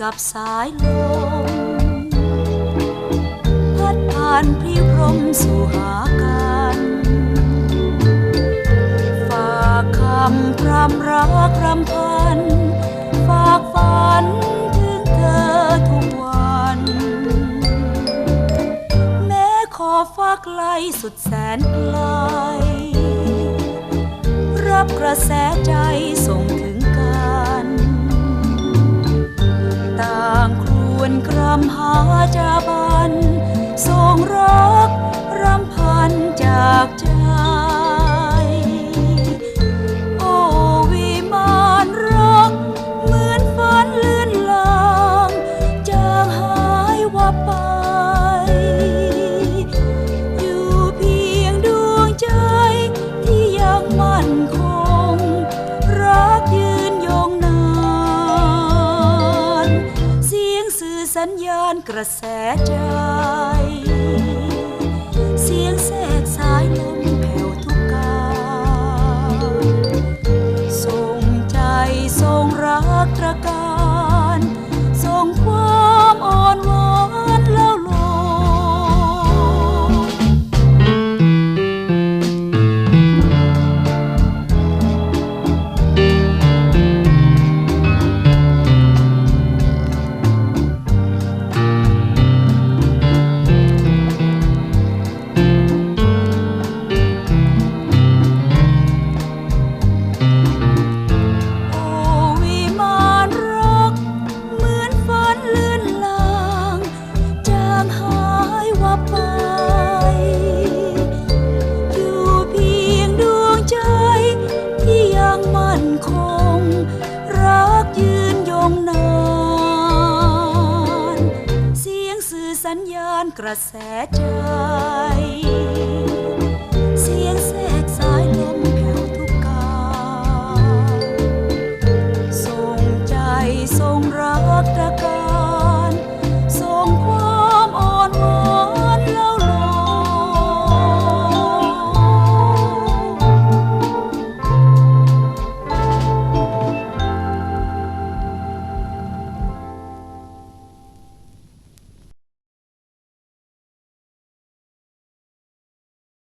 กับสายลมพัดผ่านพริพรมสู่หากันฝากคำพรำรักรำพัน ฝากฝันถึงเธอทุกวัน แม้ขอฟ้าไกลสุดแสนไกลรับกระแสใจส่งถึงกั สัญญาณกระแสใจ เสียงแทรกส กระแสใจ